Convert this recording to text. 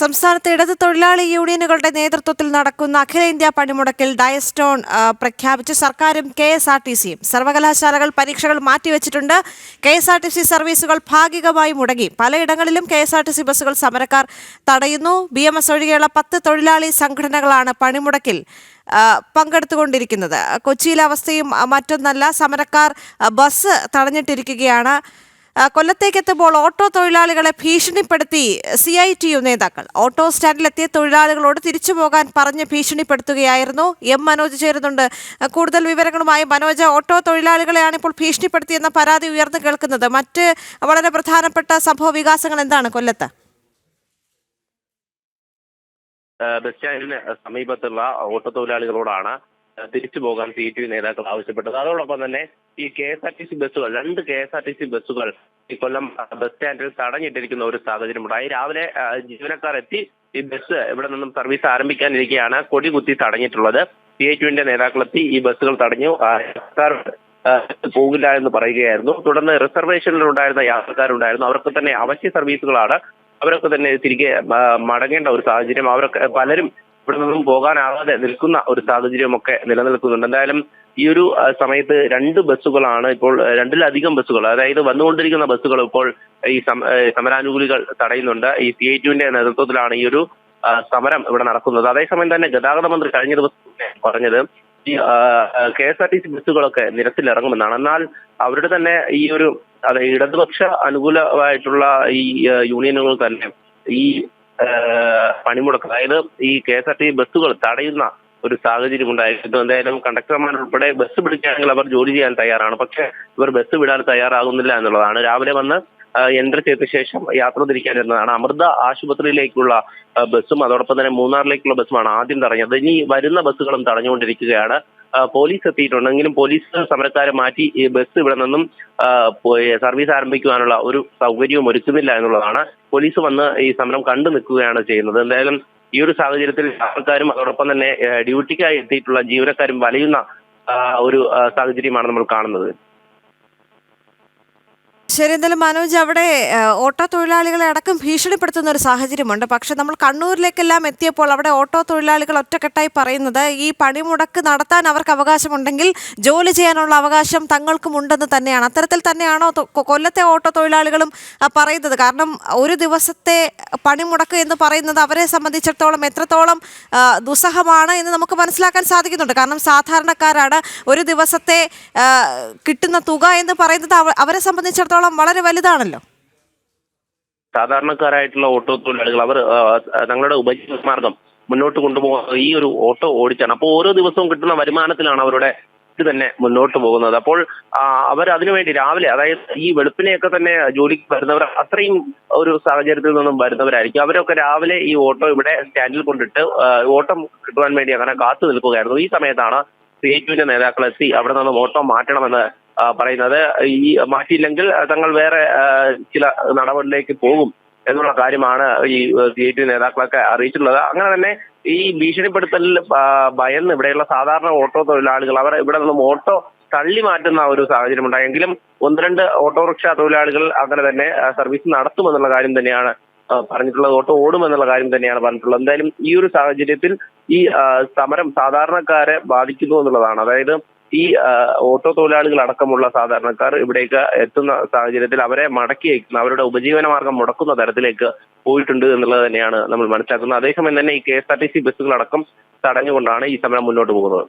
സംസ്ഥാനത്ത് ഇടത് തൊഴിലാളി യൂണിയനുകളുടെ നേതൃത്വത്തിൽ നടക്കുന്ന അഖിലേന്ത്യാ പണിമുടക്കിൽ ഡയസ്റ്റോൺ പ്രഖ്യാപിച്ച് സർക്കാരും കെ എസ് ആർ ടി സിയും സർവകലാശാലകൾ പരീക്ഷകൾ മാറ്റിവെച്ചിട്ടുണ്ട്. K S R T C സർവീസുകൾ ഭാഗികമായി മുടങ്ങി. പലയിടങ്ങളിലും K S R T C ബസ്സുകൾ സമരക്കാർ തടയുന്നു. ബി എം എസ് ഒഴികെയുള്ള പത്ത് തൊഴിലാളി സംഘടനകളാണ് പണിമുടക്കിൽ പങ്കെടുത്തുകൊണ്ടിരിക്കുന്നത്. കൊച്ചിയിലെ അവസ്ഥയും മറ്റൊന്നല്ല. സമരക്കാർ ബസ് തടഞ്ഞിട്ടിരിക്കുകയാണ്. കൊല്ലത്തേക്കെത്തുമ്പോൾ ഓട്ടോ തൊഴിലാളികളെ ഭീഷണിപ്പെടുത്തി സി ഐ ടി യു നേതാക്കൾ. ഓട്ടോ സ്റ്റാൻഡിലെത്തിയ തൊഴിലാളികളോട് തിരിച്ചു പോകാൻ പറഞ്ഞ് ഭീഷണിപ്പെടുത്തുകയായിരുന്നു. എം മനോജ് ചേരുന്നുണ്ട്. കൂടുതൽ വിവരങ്ങളുമായി മനോജ് ഓട്ടോ തൊഴിലാളികളെയാണ് ഇപ്പോൾ ഭീഷണിപ്പെടുത്തിയെന്ന പരാതി ഉയർന്നു കേൾക്കുന്നത്. മറ്റ് വളരെ പ്രധാനപ്പെട്ട സംഭവ വികാസങ്ങൾ എന്താണ് കൊല്ലത്ത്? ബസ് സ്റ്റാൻഡിന് സമീപത്തുള്ള ഓട്ടോ തൊഴിലാളികളോടാണ് തിരിച്ചു പോകാൻ സി ടി നേതാക്കൾ ആവശ്യപ്പെട്ടത്. അതോടൊപ്പം തന്നെ ഈ K S R T C ബസ്സുകൾ രണ്ട് K S R T C ബസ്സുകൾ ഈ കൊല്ലം ബസ് സ്റ്റാൻഡിൽ തടഞ്ഞിട്ടിരിക്കുന്ന ഒരു സാഹചര്യമുണ്ടായി രാവിലെ ജീവനക്കാർ എത്തി ഈ ബസ് ഇവിടെ നിന്നും സർവീസ് ആരംഭിക്കാനിരിക്കെയാണ് കൊടി കുത്തി തടഞ്ഞിട്ടുള്ളത്. സി ഐ ടുവിന്റെ നേതാക്കളെത്തി ഈ ബസ്സുകൾ തടഞ്ഞു. പോകില്ല എന്ന് പറയുകയായിരുന്നു. തുടർന്ന് റിസർവേഷനിൽ ഉണ്ടായിരുന്ന യാത്രക്കാരുണ്ടായിരുന്നു. അവർക്ക് തന്നെ അവശ്യ സർവീസുകളാണ്. അവരൊക്കെ തന്നെ തിരികെ മടങ്ങേണ്ട ഒരു സാഹചര്യം. അവരൊക്കെ പലരും ഇവിടെ നിന്നും പോകാനാവാതെ നിൽക്കുന്ന ഒരു സാഹചര്യമൊക്കെ നിലനിൽക്കുന്നുണ്ട്. എന്തായാലും ഈ ഒരു സമയത്ത് രണ്ട് ബസ്സുകളാണ് ഇപ്പോൾ രണ്ടിലധികം ബസ്സുകൾ അതായത് വന്നുകൊണ്ടിരിക്കുന്ന ബസ്സുകൾ ഇപ്പോൾ ഈ സമരാനുകൂലികൾ തടയുന്നുണ്ട്. ഈ സി ഐ ടുവിന്റെ നേതൃത്വത്തിലാണ് ഈ ഒരു സമരം ഇവിടെ നടക്കുന്നത്. അതേസമയം തന്നെ ഗതാഗത മന്ത്രി കഴിഞ്ഞ ദിവസം പറഞ്ഞത് ഈ K S R T C ബസ്സുകളൊക്കെ നിരത്തിലിറങ്ങുമെന്നാണ്. എന്നാൽ അവരുടെ തന്നെ ഈ ഒരു അതെ ഇടതുപക്ഷ അനുകൂലമായിട്ടുള്ള ഈ യൂണിയനുകൾ തന്നെ ഈ പണിമുടക്ക്. അതായത് ഈ കെ എസ് ആർ ടി ബസ്സുകൾ തടയുന്ന ഒരു സാഹചര്യം ഉണ്ടായിരുന്നു. എന്തായാലും കണ്ടക്ടർമാർ ഉൾപ്പെടെ ബസ് പിടിക്കുകയാണെങ്കിൽ അവർ ജോലി ചെയ്യാൻ തയ്യാറാണ്. പക്ഷെ ഇവർ ബസ് വിടാൻ തയ്യാറാകുന്നില്ല എന്നുള്ളതാണ്. രാവിലെ വന്ന് എൻട്രി ചെയ്ത ശേഷം യാത്ര തിരിക്കാനിരുന്നതാണ് അമൃത ആശുപത്രിയിലേക്കുള്ള ബസ്സും അതോടൊപ്പം തന്നെ മൂന്നാറിലേക്കുള്ള ബസ്സുമാണ് ആദ്യം തടഞ്ഞത്. ഇനി വരുന്ന ബസ്സുകളും തടഞ്ഞുകൊണ്ടിരിക്കുകയാണ്. പോലീസ് എത്തിയിട്ടുണ്ടെങ്കിലും പോലീസ് സമരക്കാരെ മാറ്റി ഈ ബസ് ഇവിടെ നിന്നും സർവീസ് ആരംഭിക്കുവാനുള്ള ഒരു സൗകര്യവും ഒരുക്കുന്നില്ല എന്നുള്ളതാണ് പോലീസ് വന്ന് ഈ സമരം കണ്ടു നിൽക്കുകയാണ് ചെയ്യുന്നത്. എന്തായാലും ഈ ഒരു സാഹചര്യത്തിൽ യാത്രക്കാരും അതോടൊപ്പം തന്നെ ഡ്യൂട്ടിക്കായി എത്തിയിട്ടുള്ള ജീവനക്കാരും വലയുന്ന ഒരു സാഹചര്യമാണ് നമ്മൾ കാണുന്നത്. ശരി എന്തായാലും മനോജ് അവിടെ ഓട്ടോ തൊഴിലാളികളെ അടക്കം ഭീഷണിപ്പെടുത്തുന്ന ഒരു സാഹചര്യമുണ്ട്. പക്ഷെ നമ്മൾ കണ്ണൂരിലേക്കെല്ലാം എത്തിയപ്പോൾ അവിടെ ഓട്ടോ തൊഴിലാളികൾ ഒറ്റക്കെട്ടായി പറയുന്നത് ഈ പണിമുടക്ക് നടത്താൻ അവർക്ക് അവകാശമുണ്ടെങ്കിൽ ജോലി ചെയ്യാനുള്ള അവകാശം തങ്ങൾക്കും ഉണ്ടെന്ന് തന്നെയാണ്. അത്തരത്തിൽ തന്നെയാണോ കൊല്ലത്തെ ഓട്ടോ തൊഴിലാളികളും പറയുന്നത്? കാരണം ഒരു ദിവസത്തെ പണിമുടക്ക് എന്ന് പറയുന്നത് അവരെ സംബന്ധിച്ചിടത്തോളം എത്രത്തോളം ദുസ്സഹമാണ് എന്ന് നമുക്ക് മനസ്സിലാക്കാൻ സാധിക്കുന്നുണ്ട്. കാരണം സാധാരണക്കാരാണ് ഒരു ദിവസത്തെ കിട്ടുന്ന തുക എന്ന് പറയുന്നത് അവരെ സംബന്ധിച്ചിടത്തോളം വളരെ വലുതാണല്ലോ. സാധാരണക്കാരായിട്ടുള്ള ഓട്ടോ തൊഴിലാളികൾ അവർ തങ്ങളുടെ ഉപജീവന മാർഗം മുന്നോട്ട് കൊണ്ടുപോകുന്നത് ഈ ഒരു ഓട്ടോ ഓടിച്ചാണ്. അപ്പോൾ ഓരോ ദിവസവും കിട്ടുന്ന വരുമാനത്തിലാണ് അവരുടെ ഇത് തന്നെ മുന്നോട്ട് പോകുന്നത്. അപ്പോൾ അവർ അതിനുവേണ്ടി രാവിലെ അതായത് ഈ വെളുപ്പിനെയൊക്കെ തന്നെ ജോലിക്ക് വരുന്നവർ അത്രയും ഒരു സാഹചര്യത്തിൽ നിന്നും വരുന്നവരായിരിക്കും. അവരൊക്കെ രാവിലെ ഈ ഓട്ടോ ഇവിടെ സ്റ്റാൻഡിൽ കൊണ്ടിട്ട് ഓട്ടം കിട്ടുവാൻ വേണ്ടി അങ്ങനെ കാത്തു നിൽക്കുകയായിരുന്നു. ഈ സമയത്താണ് സി എച്ച് നേതാക്കൾ എത്തി അവിടെ നിന്ന് ഓട്ടോ മാറ്റണമെന്ന് പറയുന്നത്. ഈ മാറ്റിയില്ലെങ്കിൽ തങ്ങൾ വേറെ ചില നടപടിയിലേക്ക് പോകും എന്നുള്ള കാര്യമാണ് ഈ സി ഐ ടി നേതാക്കളൊക്കെ അറിയിച്ചിട്ടുള്ളത്. അങ്ങനെ തന്നെ ഈ ഭീഷണിപ്പെടുത്തലിൽ ഭയന്ന് ഇവിടെയുള്ള സാധാരണ ഓട്ടോ തൊഴിലാളികൾ അവർ ഇവിടെ നിന്നും ഓട്ടോ തള്ളി മാറ്റുന്ന ഒരു സാഹചര്യം ഉണ്ടായെങ്കിലും ഒന്ന് രണ്ട് ഓട്ടോറിക്ഷ തൊഴിലാളികൾ അങ്ങനെ തന്നെ സർവീസ് നടത്തുമെന്നുള്ള കാര്യം തന്നെയാണ് പറഞ്ഞിട്ടുള്ളത്. ഓട്ടോ ഓടുമെന്നുള്ള കാര്യം തന്നെയാണ് പറഞ്ഞിട്ടുള്ളത്. എന്തായാലും ഈ ഒരു സാഹചര്യത്തിൽ ഈ സമരം സാധാരണക്കാരെ ബാധിക്കുന്നു എന്നുള്ളതാണ്. അതായത് ഈ ഓട്ടോ തൊഴിലാളികൾ അടക്കമുള്ള സാധാരണക്കാർ ഇവിടേക്ക് എത്തുന്ന സാഹചര്യത്തിൽ അവരെ മടക്കി അയക്കുന്ന അവരുടെ ഉപജീവന മാർഗം മുടക്കുന്ന തരത്തിലേക്ക് പോയിട്ടുണ്ട് എന്നുള്ളത് തന്നെയാണ് നമ്മൾ മനസ്സിലാക്കുന്നത്. അതേസമയം തന്നെ ഈ K S R T C ബസ്സുകളടക്കം തടഞ്ഞുകൊണ്ടാണ് ഈ സമരം മുന്നോട്ട് പോകുന്നത്.